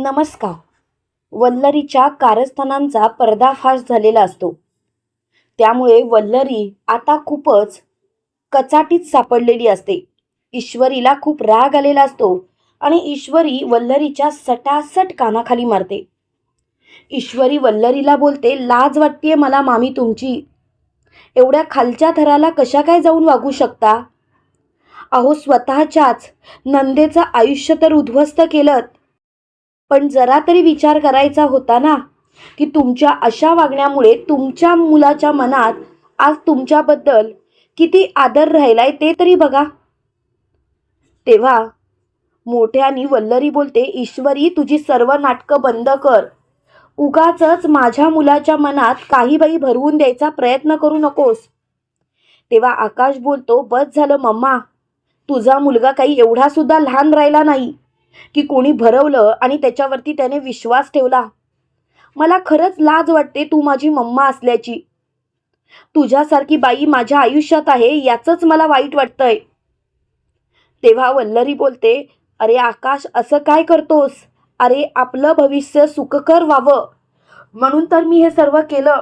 नमस्कार. वल्लरीच्या कारस्थानांचा पर्दाफाश झालेला असतो. त्यामुळे वल्लरी आता खूपच कचाटीत सापडलेली असते. ईश्वरीला खूप राग आलेला असतो आणि ईश्वरी वल्लरीच्या सटासट कानाखाली मारते. ईश्वरी वल्लरीला बोलते लाज वाटतेय मला मामी तुमची. एवढ्या खालच्या थराला कशा काय जाऊन वागू शकता? अहो स्वतःच्याच नंदेचं आयुष्य तर उद्ध्वस्त केलं पण जरा तरी विचार करायचा होता ना की तुमच्या अशा वागण्यामुळे तुमच्या मुलाच्या मनात आज तुमच्याबद्दल किती आदर राहिलाय ते तरी बघा. तेव्हा मोठ्यानी वल्लरी बोलते ईश्वरी तुझी सर्व नाटकं बंद कर. उगाच माझ्या मुलाच्या मनात काही बाई भरवून द्यायचा प्रयत्न करू नकोस. तेव्हा आकाश बोलतो बस झालं मम्मा. तुझा मुलगा काही एवढा सुद्धा लहान राहिला नाही. की कोणी भरवलं आणि त्याच्यावरती त्याने विश्वास ठेवला. मला खरंच लाज वाटते तू माझी मम्मा असल्याची. तुझ्यासारखी बाई माझ्या आयुष्यात आहे याचंच मला वाईट वाटतंय. तेव्हा वल्लरी बोलते अरे आकाश असं काय करतोस? अरे आपलं भविष्य सुखकर व्हावं. म्हणून तर मी हे सर्व केलं.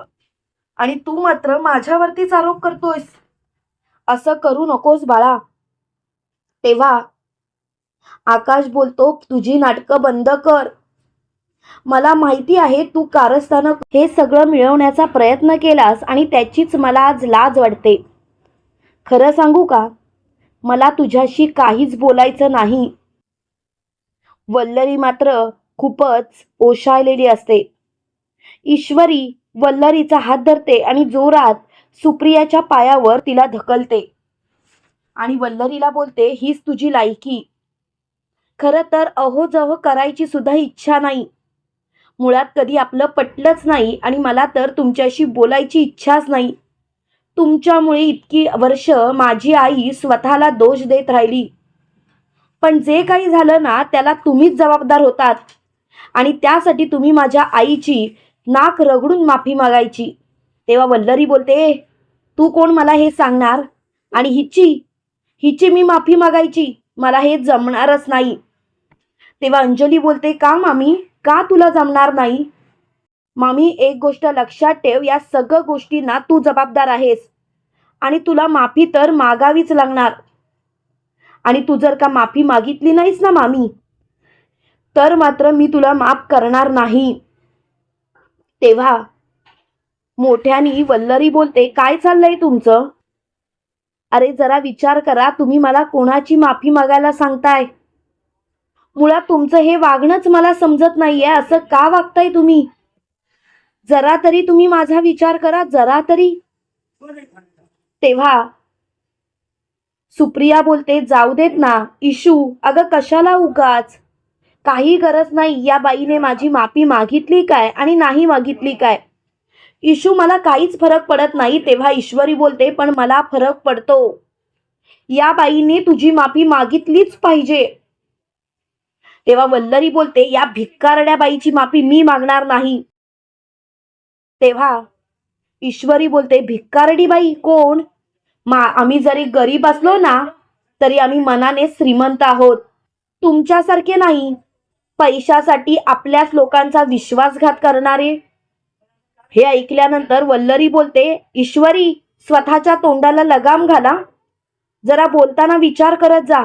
आणि तू मात्र माझ्यावरतीच आरोप करतोयस. असं करू नकोस बाळा. तेव्हा आकाश बोलतो तुझी नाटकं बंद कर. मला माहिती आहे तू कारस्थानं हे सगळं मिळवण्याचा प्रयत्न केलास आणि त्याचीच मला आज लाज वाटते. खरं सांगू का? मला तुझ्याशी काहीच बोलायचं नाही. वल्लरी मात्र खूपच ओशाळलेली असते. ईश्वरी वल्लरीचा हात धरते आणि जोरात सुप्रियाच्या पायावर तिला धकलते आणि वल्लरीला बोलते हीच तुझी लायकी. खरं तर अहोजहो करायची सुद्धा इच्छा नाही. मुळात कधी आपलं पटलंच नाही आणि मला तर तुमच्याशी बोलायची इच्छाच नाही. तुमच्यामुळे इतकी वर्ष माझी आई स्वतःला दोष देत राहिली. पण जे काही झालं ना त्याला तुम्हीच जबाबदार होतात. आणि त्यासाठी तुम्ही माझ्या आईची नाक रगडून माफी मागायची. तेव्हा वल्लरी बोलते तू कोण मला हे सांगणार? आणि हिची हिची मी माफी मागायची. मला हे जमणारच नाही. तेव्हा अंजली बोलते का मामी? का तुला जमणार नाही? मामी एक गोष्ट लक्षात ठेव या सगळ्या गोष्टींना तू जबाबदार आहेस. आणि तुला माफी तर मागावीच लागणार. आणि तू जर का माफी मागितली नाहीस ना मामी तर मात्र मी तुला माफ करणार नाही. तेव्हा मोठ्यानी वल्लरी बोलते काय चाललंय तुमचं? अरे जरा विचार करा तुम्ही मला कोणाची माफी मागायला सांगताय? मुळात तुमचं हे वागणंच मला समजत नाहीये. असं का वागताय तुम्ही? जरा तरी तुम्ही माझा विचार करा जरा तरी. तेव्हा सुप्रिया बोलते जाऊ देत ना इशू अगं कशाला उगाच? काही गरज नाही या बाईने माझी माफी मागितली काय आणि नाही मागितली काय? इशू मला काहीच फरक पडत नाही तेव्हा ईश्वरी बोलते पण मला फरक पडतो. या बाईने तुझी माफी मागितलीच पाहिजे. तेव्हा वल्लरी बोलते या भिक्कारड्या बाईची माफी मी मागणार नाही. तेव्हा ईश्वरी बोलते भिक्कारडी बाई कोण? मा आम्ही जरी गरीब असलो ना तरी आम्ही मनाने श्रीमंत आहोत. तुमच्यासारखे नाही. पैशासाठी आपल्याच लोकांचा विश्वासघात करणारे. हे ऐकल्यानंतर वल्लरी बोलते ईश्वरी स्वतःच्या तोंडाला लगाम घाला. जरा बोलताना विचार करत जा.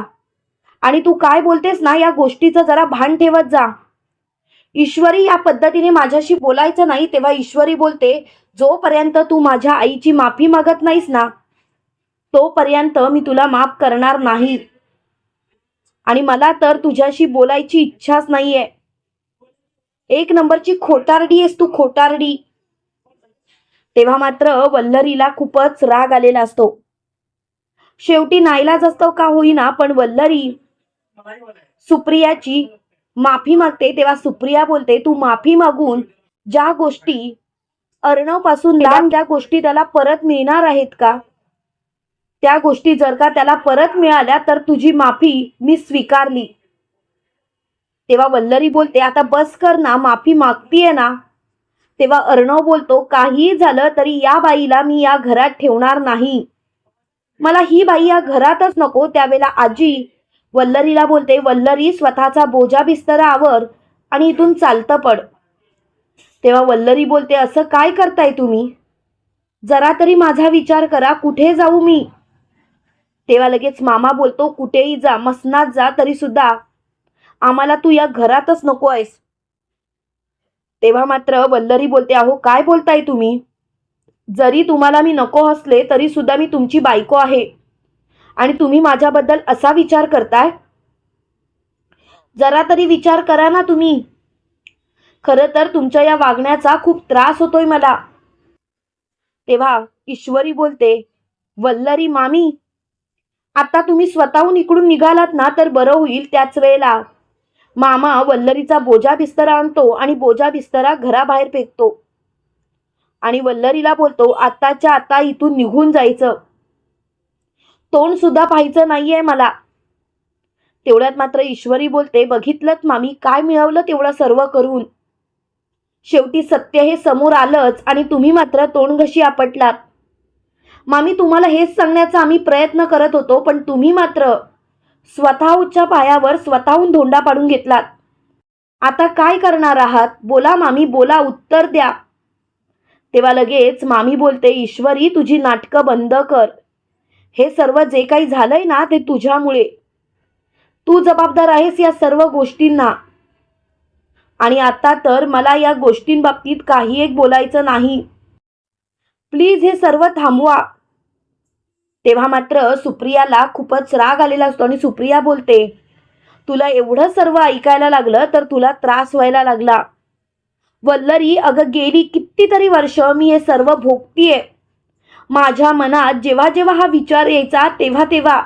आणि तू काय बोलतेस ना या गोष्टीचं जरा भान ठेवत जा. ईश्वरी या पद्धतीने माझ्याशी बोलायचं नाही तेव्हा ईश्वरी बोलते जोपर्यंत तू माझ्या आईची माफी मागत नाहीस ना तोपर्यंत मी तुला माफ करणार नाही. आणि मला तर तुझ्याशी बोलायची इच्छाच नाहीये. एक नंबरची खोटारडी आहेस तू खोटारडी. तेव्हा मात्र वल्लरीला खूपच राग आलेला असतो. शेवटी नाईलाज असतो का होईना पण वल्लरी सुप्रियाची माफी मागते तेव्हा सुप्रिया बोलते तू माफी मागून ज्या गोष्टी अर्णवपासून लांब ज्या गोष्टी त्याला परत मिळणार आहेत का? त्या गोष्टी जर का त्याला परत मिळाल्या तर तुझी माफी मी स्वीकारली. तेव्हा वल्लरी बोलते आता बस कर ना माफी मागतीये ना. तेव्हा अर्णव बोलतो काहीही झालं तरी या बाईला मी या घरात ठेवणार नाही. मला ही बाई या घरातच नको त्यावेळेला आजी वल्लरीला बोलते वल्लरी स्वतःचा बोजा बिस्तरावर आणि इथून चालतं पड. तेव्हा वल्लरी बोलते असं काय करताय तुम्ही? जरा तरी माझा विचार करा कुठे जाऊ मी? तेव्हा लगेच मामा बोलतो कुठेही जा मसनात जा तरी सुद्धा. आम्हाला तू या घरातच नको आहेस. तेव्हा मात्र वल्लरी बोलते अहो काय बोलताय तुम्ही? जरी तुम्हाला मी नको असले तरी सुद्धा मी तुमची बायको आहे. आणि तुम्ही माझ्याबद्दल असा विचार करताय? जरा तरी विचार करा ना तुम्ही. खरं तर तुमच्या या वागण्याचा खूप त्रास होतोय मला. तेव्हा ईश्वरी बोलते वल्लरी मामी आता तुम्ही स्वतःहून इकडून निघालात ना तर बरं होईल त्याच वेळेला. मामा वल्लरीचा बोजा बिस्तरा आणतो आणि बोजा बिस्तरा घराबाहेर फेकतो. आणि वल्लरीला बोलतो आताच्या आता इथून निघून जायचं. तोंड सुद्धा पाहायचं नाहीये मला. तेवढ्यात मात्र ईश्वरी बोलते बघितलं मामी काय मिळवलं तेवढं सर्व करून. शेवटी सत्य हे समोर आलंच आणि तुम्ही मात्र तोंड घशी आपटलात. मामी तुम्हाला हेच सांगण्याचा आम्ही प्रयत्न करत होतो पण तुम्ही मात्र स्वतःच्या पायावर स्वतःहून धोंडा पाडून घेतलात. आता काय करणार आहात? बोला मामी बोला उत्तर द्या. तेव्हा लगेच मामी बोलते ईश्वरी तुझी नाटकं बंद कर. हे सर्व जे काही झालंय ना ते तुझ्यामुळे. तू जबाबदार आहेस या सर्व गोष्टींना. आणि आता तर मला या गोष्टींबाबतीत काही एक बोलायचं नाही. प्लीज हे सर्व थांबवा. तेव्हा मात्र सुप्रियाला खूपच राग आलेला असतो आणि सुप्रिया बोलते तुला एवढं सर्व ऐकायला लागलं तर तुला त्रास व्हायला लागला. वल्लरी अगं गेली कितीतरी वर्ष मी हे सर्व भोगतीये. माझ्या मनात जेव्हा जेव्हा हा विचार यायचा तेव्हा तेव्हा.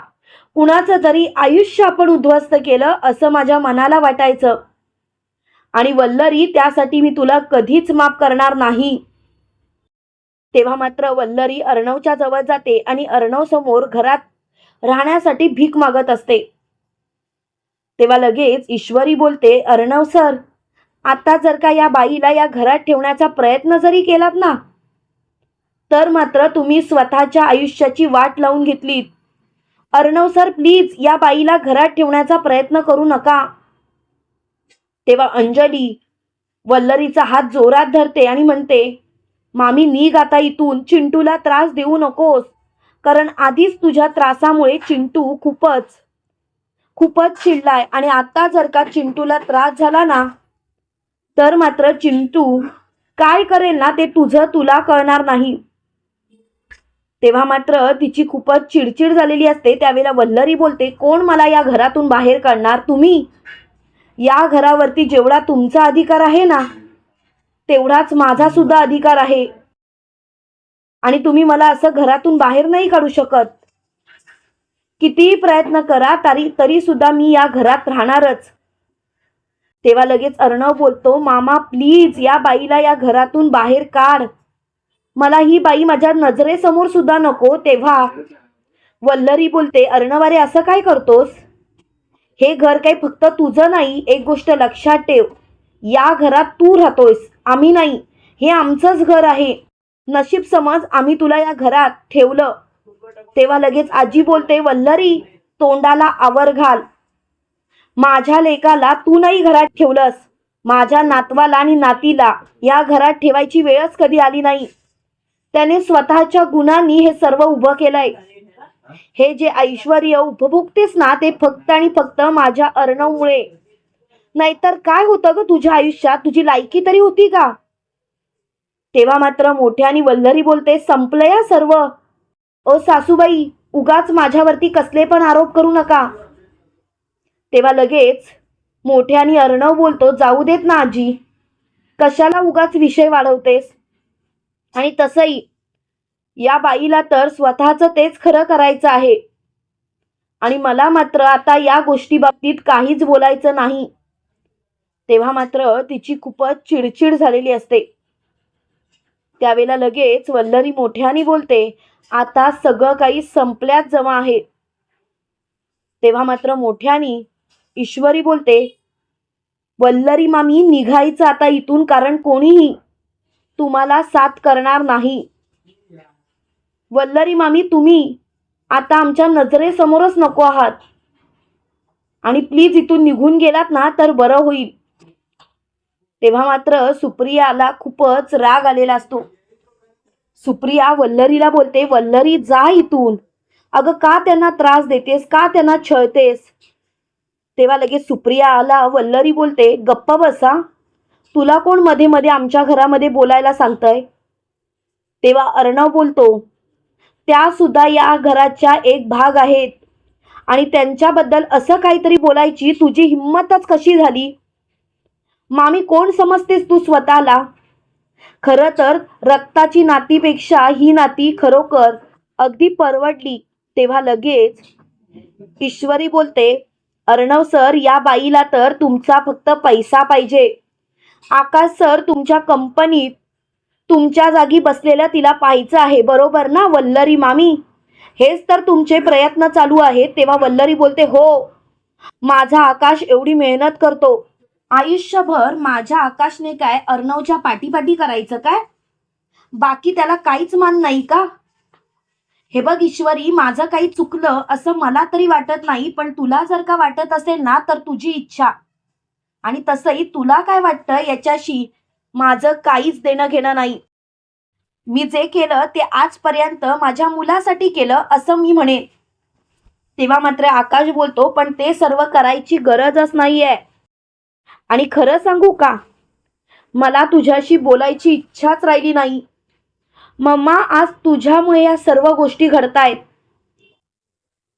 कुणाचं तरी आयुष्य आपण उद्ध्वस्त केलं असं माझ्या मनाला वाटायचं. आणि वल्लरी त्यासाठी मी तुला कधीच माफ करणार नाही. तेव्हा मात्र वल्लरी अर्णवच्या जवळ जाते आणि अर्णव समोर घरात राहण्यासाठी भीक मागत असते. तेव्हा लगेच ईश्वरी बोलते अर्णव सर आता जर का या बाईला या घरात ठेवण्याचा प्रयत्न जरी केलात ना तर मात्र तुम्ही स्वतःच्या आयुष्याची वाट लावून घेतलीत. अर्णव सर प्लीज या बाईला घरात ठेवण्याचा प्रयत्न करू नका. तेव्हा अंजली वल्लरीचा हात जोरात धरते आणि म्हणते मामी निघ आता इथून. चिंटूला त्रास देऊ नकोस. कारण आधीच तुझ्या त्रासामुळे चिंटू खूपच खूपच चिडलाय आणि आता जर का चिंटूला त्रास झाला ना तर मात्र चिंटू काय करेल ना ते तुझं तुला कळणार नाही. तेव्हा मात्र तिची खूपच चिडचिड झालेली असते. त्यावेळेला वल्लरी बोलते कोण मला या घरातून बाहेर काढणार तुम्ही? या घरावरती जेवढा तुमचा अधिकार आहे ना तेवढाच माझा सुद्धा अधिकार आहे. आणि तुम्ही मला असं घरातून बाहेर नाही काढू शकत. कितीही प्रयत्न करा तरी तरी सुद्धा मी या घरात राहणारच. तेव्हा लगेच अर्णव बोलतो मामा प्लीज या बाईला या घरातून बाहेर काढ. मला ही बाई माझ्या नजरेसमोर सुद्धा नको तेव्हा. वल्लरी बोलते अर्णवारे असं काय करतोस? हे घर काही फक्त तुझं नाही एक गोष्ट लक्षात ठेव. या घरात तू राहतोयस आम्ही नाही. हे आमचंच घर आहे. नशीब समज आम्ही तुला या घरात ठेवलं. तेव्हा लगेच आजी बोलते वल्लरी तोंडाला आवर घाल. माझ्या लेकाला तू नाही घरात ठेवलंस. माझ्या नातवाला आणि नातीला या घरात ठेवायची वेळच कधी आली नाही. त्याने स्वतःच्या गुणांनी हे सर्व उभं केलंय. हे जे ऐश्वर उपभोगतेस ना ते फक्त आणि फक्त माझ्या अर्णवमुळे नाहीतर काय होतं ग तुझ्या आयुष्यात? तुझी लायकी तरी होती का? तेव्हा मात्र मोठ्याने वल्लरी बोलते संपलं या सर्व. ओ सासूबाई उगाच माझ्यावरती कसले पण आरोप करू नका. तेव्हा लगेच मोठ्याने अर्णव बोलतो जाऊ देत ना आजी. कशाला उगाच विषय वाढवतेस? आणि तसंही या बाईला तर स्वतःचं तेच खरं करायचं आहे. आणि मला मात्र आता या गोष्टी बाबतीत काहीच बोलायचं नाही. तेव्हा मात्र तिची खूपच चिडचिड झालेली असते. त्यावेळेला लगेच वल्लरी मोठ्याने बोलते आता सगळं काही संपल्यात जमा आहे. तेव्हा मात्र मोठ्यानी ईश्वरी बोलते वल्लरी मामी निघायचं आता इथून कारण कोणीही तुम्हाला साथ करणार नाही. वल्लरी मामी तुम्ही आता आमच्या नजरेसमोरच नको आहात. आणि प्लीज इथून निघून गेलात ना तर बरं होईल. तेव्हा मात्र सुप्रियाला खूपच राग आलेला असतो. सुप्रिया वल्लरीला बोलते वल्लरी जा इथून. अगं का त्यांना त्रास देतेस? का त्यांना छळतेस? तेव्हा लगेच सुप्रिया आला वल्लरी बोलते गप्प बसा. तुला कोणमध्ये मध्ये आमच्या घरामध्ये बोलायला सांगतंय? तेव्हा अर्णव बोलतो त्या सुद्धा या घराच्या एक भाग आहेत. आणि त्यांच्याबद्दल असं काहीतरी बोलायची तुझी हिंमतच कशी झाली? मामी कोण समजतेस तू स्वतःला? खरं तर रक्ताची नातीपेक्षा ही नाती खरोखर अगदी परवडली. तेव्हा लगेच ईश्वरी बोलते अर्णव सर या बाईला तर तुमचा फक्त पैसा पाहिजे. आकाश सर तुमच्या कंपनीत तुमच्या जागी बसलेलं तिला पाहायचं आहे बरोबर ना वल्लरी मामी? हेच तर तुमचे प्रयत्न चालू आहेत तेव्हा वल्लरी बोलते हो माझा आकाश एवढी मेहनत करतो. आयुष्यभर माझ्या आकाशने काय अर्णवच्या पाठीपाठी करायचं काय? बाकी त्याला काहीच मान नाही का? हे बघ ईश्वरी माझं काही चुकलं असं मला तरी वाटत नाही पण तुला जर का वाटत असेल ना तर तुझी इच्छा. आणि तसंही तुला काय वाटतं याच्याशी? माझं काहीच देणं घेणं नाही. मी जे केलं ते आजपर्यंत माझ्या मुलासाठी केलं असं मी म्हणेन. तेव्हा मात्र आकाश बोलतो पण ते सर्व करायची गरजच नाहीये. आणि खरं सांगू का? मला तुझ्याशी बोलायची इच्छाच राहिली नाही. मम्मा आज तुझ्यामुळे या सर्व गोष्टी घडतायत.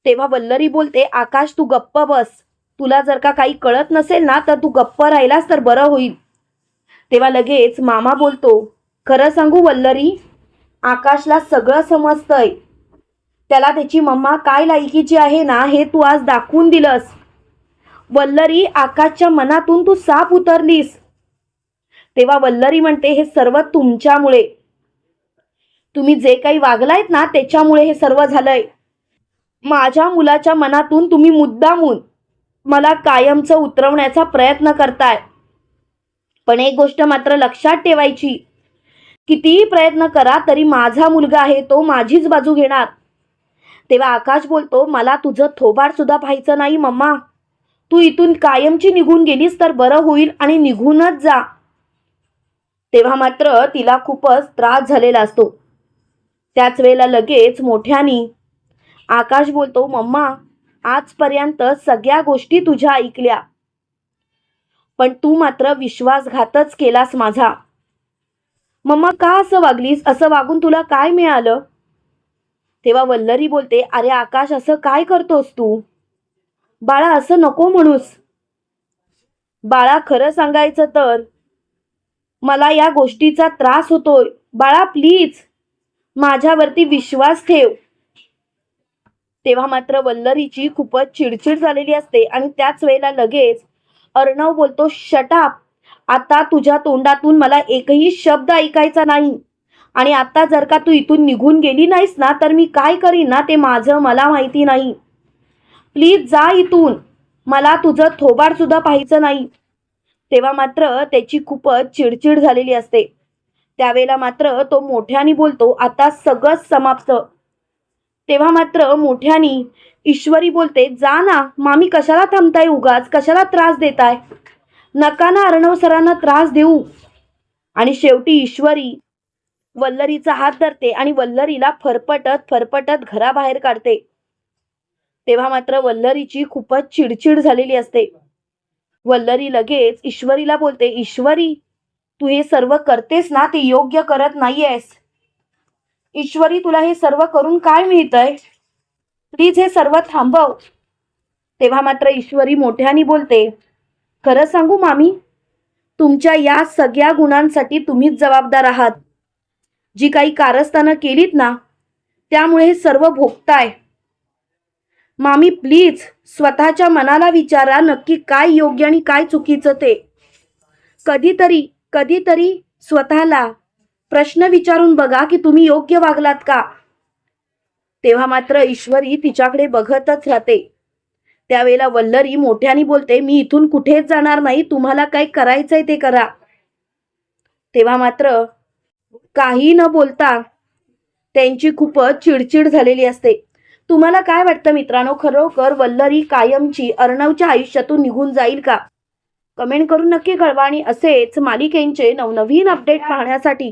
तेव्हा वल्लरी बोलते आकाश तू गप्प बस. तुला जर का काही कळत नसेल ना तर तू गप्प राहिलास तर बरं होईल. तेव्हा लगेच मामा बोलतो खरं सांगू वल्लरी आकाशला सगळं समजतंय. त्याला त्याची मम्मा काय लायकीची आहे ना हे तू आज दाखवून दिलंस. वल्लरी आकाशच्या मनातून तू साप उतरलीस. तेव्हा वल्लरी म्हणते हे सर्व तुमच्यामुळे. तुम्ही जे काही वागलायत ना त्याच्यामुळे हे सर्व झालंय. माझ्या मुलाच्या मनातून तुम्ही मुद्दामून मला कायमचं उतरवण्याचा प्रयत्न करताय. पण एक गोष्ट मात्र लक्षात ठेवायची. कितीही प्रयत्न करा तरी माझा मुलगा आहे तो माझीच बाजू घेणार. तेव्हा आकाश बोलतो मला तुझं थोबाड सुद्धा पाहायचं नाही मम्मा. तू इथून कायमची निघून गेलीस तर बरं होईल आणि निघूनच जा. तेव्हा मात्र तिला खूपच त्रास झालेला असतो. त्याच वेळेला लगेच मोठ्यानी आकाश बोलतो मम्मा आजपर्यंत सगळ्या गोष्टी तुझ्या ऐकल्या. पण तू मात्र विश्वासघातच केलास माझा. मम्मा का असं वागलीस? असं वागून तुला काय मिळालं? तेव्हा वल्लरी बोलते अरे आकाश असं काय करतोस तू? बाळा असं नको म्हणूस. बाळा खरं सांगायचं तर मला या गोष्टीचा त्रास होतोय. बाळा प्लीज. माझ्यावरती विश्वास ठेव. तेव्हा मात्र वल्लरीची खूपच चिडचिड झालेली असते आणि त्याच वेळेला लगेच अर्णव बोलतो शटाप आता तुझ्या तोंडातून मला एकही शब्द ऐकायचा नाही. आणि आता जर का तू इथून निघून गेली नाहीस ना तर मी काय करीन ना ते माझं मला माहिती नाही. प्लीज जा इथून. मला तुझं थोबाड सुद्धा पाहायचं नाही. तेव्हा मात्र त्याची खूपच चिडचिड झालेली असते. त्यावेळेला मात्र तो मोठ्याने बोलतो आता सगळं समाप्त. तेव्हा मात्र मोठ्यानी ईश्वरी बोलते जा ना मामी कशाला थांबताय उगाच? कशाला त्रास देताय? नका ना अर्णव सरांना त्रास देऊ. आणि शेवटी ईश्वरी वल्लरीचा हात धरते आणि वल्लरीला फरफटत फरफटत घराबाहेर काढते. तेव्हा मात्र वल्लरीची खूपच चिडचिड झालेली असते. वल्लरी लगेच ईश्वरीला बोलते ईश्वरी तू हे सर्व करतेस ना? ते योग्य करत नाहीयेस. ईश्वरी तुला हे सर्व करून काय मिळतंय? प्लीज हे सर्व थांबव. तेव्हा मात्र ईश्वरी मोठ्याने बोलते खरं सांगू मामी तुमच्या या सगळ्या गुणांसाठी तुम्हीच जबाबदार आहात. जी काही कारस्थानं केलीत ना त्यामुळे हे सर्व भोगताय. मामी प्लीज स्वतःच्या मनाला विचारा नक्की काय योग्य आणि काय चुकीचं ते. कधीतरी कधीतरी स्वतःला प्रश्न विचारून बघा की तुम्ही योग्य वागलात का? तेव्हा मात्र ईश्वरी तिच्याकडे बघतच राहते. त्यावेळेला वल्लरी मोठ्याने बोलते मी इथून कुठेच जाणार नाही तुम्हाला काय करायचंय ते करा. तेव्हा मात्र काही न बोलता त्यांची खूपच चिडचिड झालेली असते. तुम्हाला काय वाटतं मित्रांनो खरोखर वल्लरी कायमची अर्णवच्या आयुष्यातून निघून जाईल का? कमेंट करून नक्की कळवा आणि असेच मालिकेंचे नवनवीन अपडेट पाहण्यासाठी